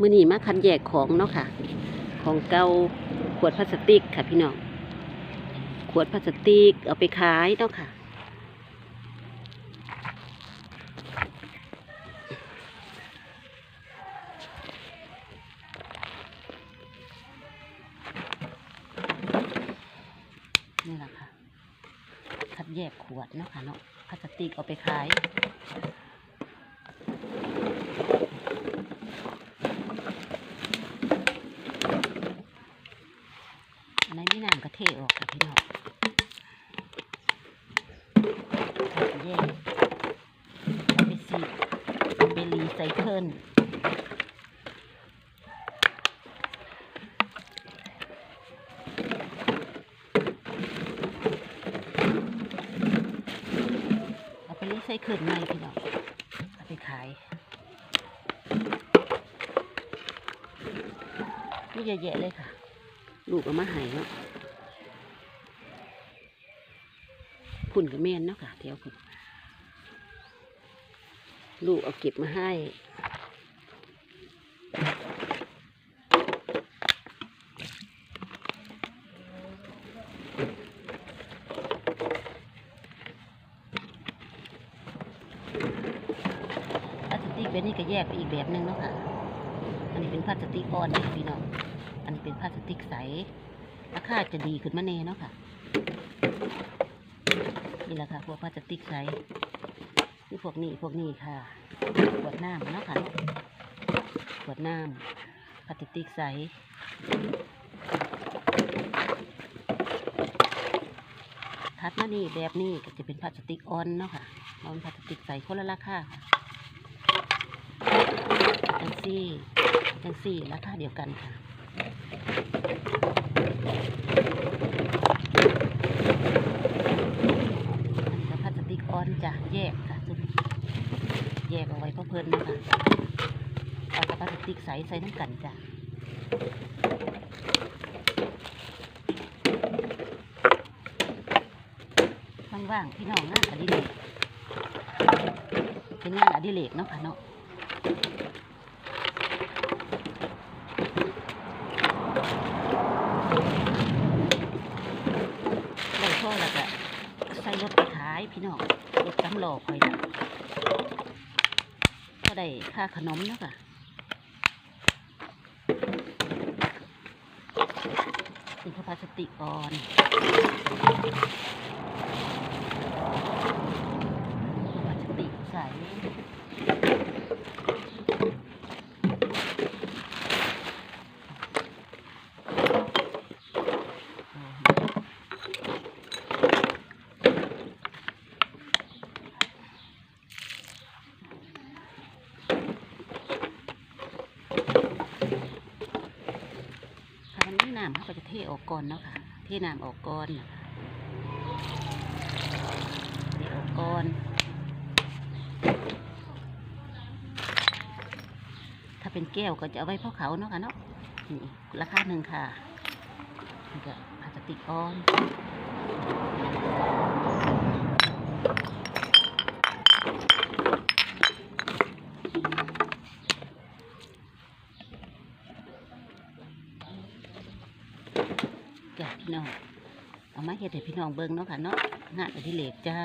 มื้อนีมาคัดแยกของเนาะค่ะ ของเก่าขวดพลาสติกค่ะพี่น้อง ขวดพลาสติกเอาไปขายเนาะค่ะ นี่แหละค่ะ คัดแยกขวดเนาะค่ะเนาะพลาสติกเอาไปขาย อันนี้นน้ำกระเทออกค่ะพี่น้องคัดแยกเอาไปสีเอาไป รีไซเคิลเอาไปรีไซเคิลใหม่พี่น้องเอาไปขายนี่เยอะแยะเลยค่ะ ลูกเอามาให้เนาะพุ่นกับแม่นเนาะค่ะแถวพุ่น ลูกเอาเก็บมาให้พลาสติกแบบนี้ก็แยกไปอีกแบบหนึงเนาะค่ะ อันนี้เป็นพลาสติกอ่อนนะพี่น้อง อันนี้เป็นพลาสติกใส ราคาจะดีขึ้นมาแน่เนาะค่ะ นี่แหละค่ะพวกพลาสติกใส นี่พวกนี้พวกนี้ค่ะขวดน้ำเนาะค่ะขวดน้ำพลาสติกใสถัดมานี่แบบนี้ก็จะเป็นพลาสติกอ่อนเนาะค่ะเอาเป็นพลาสติกใสคนละราคาค่ะจังซี่จังซี่ราคาเดียวกันค่ะ อันนี้ก็พลาสติกอ่อนจ้ะแยกค่ะซุป เอาไว้เพลินนะคะเอาแต่พลาสติกใสใส่น้ำกันจ้ะว่างๆพี่น้องงานอดิเรกเป็นงานอดิเรกเนาะค่ะเนาะได้พ่อแล้วก็ใส่รถไปขายพี่น้องรถสำล้อคอยนะ ก็ได้ค่าขนมเนาะค่ะนี่คือพลาสติกอ่อนพลาสติกใสถ้ามันไม่น้ำเขา ก็จะเทออกก่อนเนาะค่ะ เทน้ำออกก่อนเทออกก่อนถ้าเป็นแก้วก็จะเอาไว้พ่อเขาเนาะค่ะเนาะนี่ราคาหนึ่งค่ะนี่ก็พลาสติกอ่อน จ้ะพี่น้อง เอามาเห็ดให้พี่น้องเบิ้งเนาะค่ะเนาะงานอดิเรกจ้า